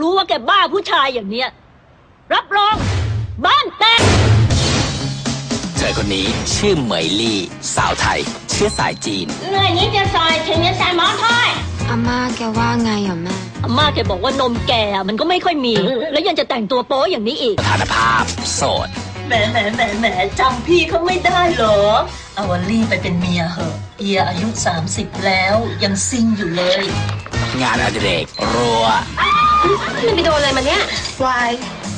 รู้ว่าแกบ้าผู้ชายอย่างเนี้ย รับรอง บ้านแตกเธอคนนี้ชื่อเหมยลี่ สาวไทย เชื้อสายจีนเหนื่อยนี้จะซอยถึงจะใส่หมอถ้อยอาม่าแกว่าไงอะแม่ อาม่าแกบอกว่านมแกอะมันก็ไม่ค่อยมี แล้วยังจะแต่งตัวโป๊อย่างนี้อีก สถานภาพ โสด แหมแหมแหมแหมจำพี่เขาไม่ได้เหรอ เอาวอลลี่ไปเป็นเมียเหอะ เอียอายุ 30 แล้วยังซิงอยู่เลย งานอดิเรกรัว มันไปโดนอะไรมาเนี่ยวาย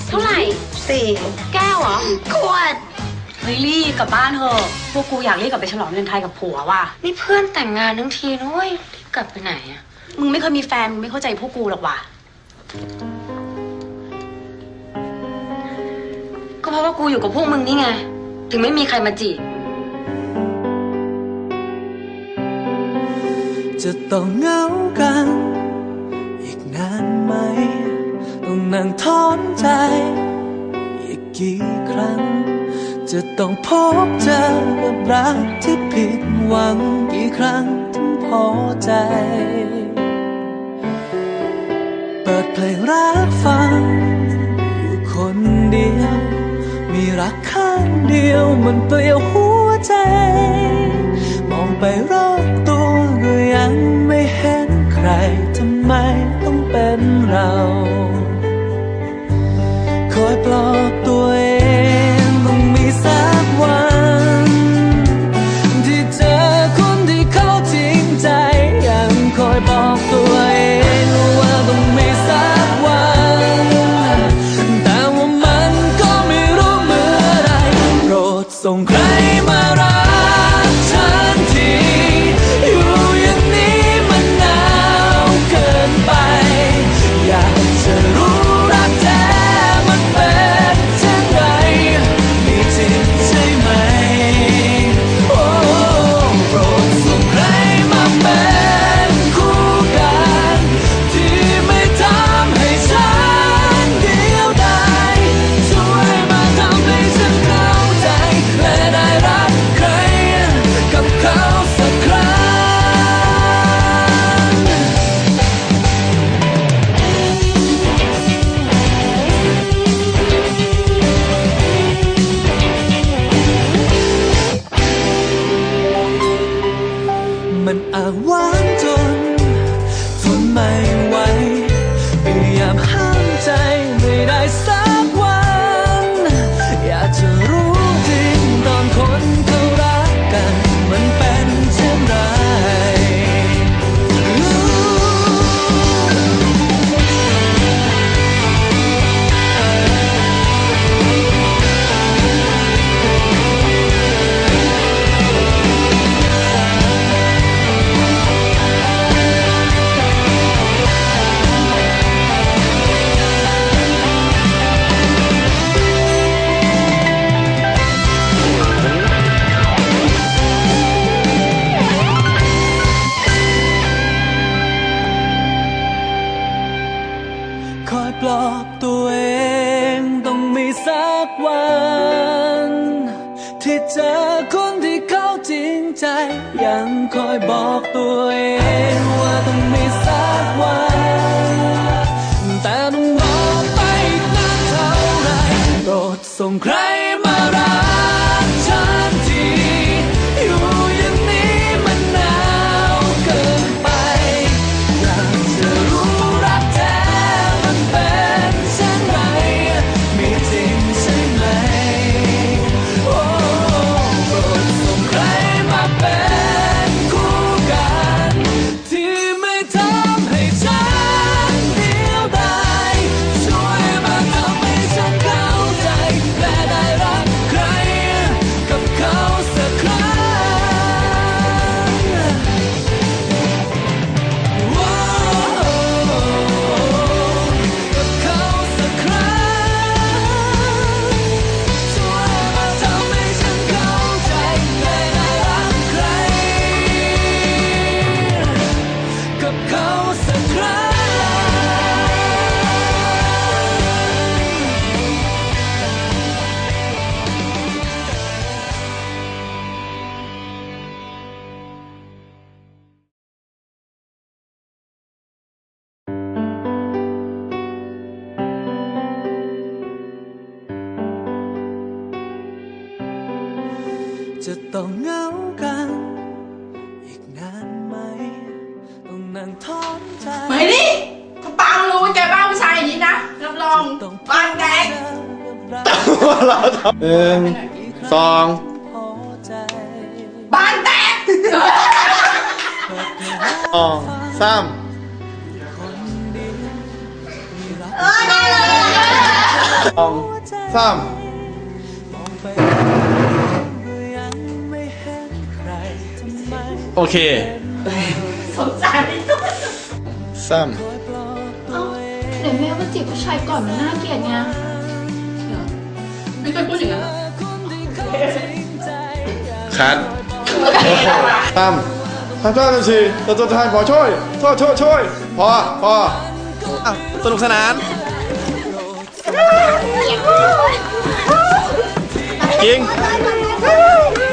เท่าไหร่ สี่แก้วเหรอ ขวด เฮ้ยลี่กลับบ้านเถอะ พวกกูอยากรีบกลับไปฉลองเดือนไทยกับผัวว่ะ นี่เพื่อนแต่งงานทั้งทีนุ้ยรีบกลับไปไหนอะมึงไม่เคยมีแฟน มึงไม่เข้าใจพวกกูหรอกว่ะ ก็เพราะว่ากูอยู่กับพวกมึงนี่ไง ถึงไม่มีใครมาจีบ จะต้องเหงากัน อีกนานไหมต้อง นั่งทอนใจ อีกกี่ครั้ง จะต้องพบเจอกับรักที่ผิดหวังกี่ครั้งถึงพอใจ เปิดเพลงรักฟัง อยู่คนเดียว มีรักข้างเดียวมันเปลี่ยวหัวใจ มองไปรอบตัวก็ยังไม่เห็นใครทำไมต้องเป็นเรา ลอบตัวเองต้องมีสักวัน ที่เจอคนที่เขาจริงใจ ยังคอยบอกตัวเองว่าต้องมีสักวัน แต่ว่ามันก็ไม่รู้เมื่อไหรโปรดส่งใครมารัก พยายา ยังคอยบอกตัวเองว่าต้องมีสักวันแต่ต้องรอไปอีกนานเท่าไรโปรดส่งใคร จะต้องเหงากัน อีกนานไหม ต้องนั่งท้อนใจไม่ดิกูปังรู้ว่าแกบ้าผู้ชายอย่างนี้นะ รับรองบ้านแดงหนึ่งสองพอใจบ้านแตกสองสามสองสามม โอเคสนใจสามคอยปลอบตัวเองเดี๋ยวแม่ก็จีบผู้ชายก่อนมันน่าเกลียดไงไม่เคยพูดอย่างนั้นคนที่เขาจริงใจอยากคัดสามทำเจ้าหน้าที่ตัวตัวแทนขอช่วยช่วยช่วยช่วยพอพออะสนุกสนาน จริงแกไปปั่น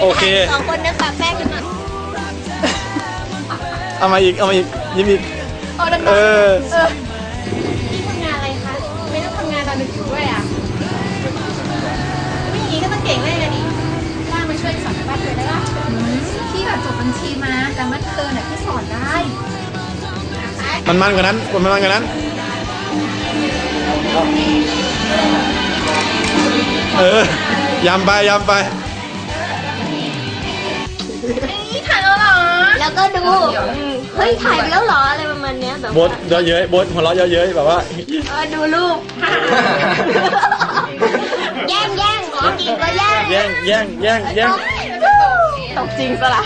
โอเค สองคนนึงปะแป้งกันหน่อยเอามาอีก เอามาอีก ยิ้มอีกเออพี่ทำงานอะไรคะ ไม่ต้องทำงานตอนดึกอยู่ด้วยอะไม่อย่างนี้ก็ต้องเก่งเลยนะดิว่างมาช่วยสอนบ้านเธอได้ปะพี่แบบจบบัญชีมาแต่มันเธอน่ะพี่สอนได้มันมันกว่านั้น มันมันกว่านั้น เออยำไปยำไป แล้วก็ดูเฮ้ยถ่ายไปแล้วเหรออะไรประมาณเนี้ยแบบบดเยอะเย้ยบดหัวเราะเยอะเย้ยแบบว่า เออดูรูป แย่งแย่งขอกินก็แย่งแย่งแย่งแย่งแย่ง ตกจริงปะล่ะ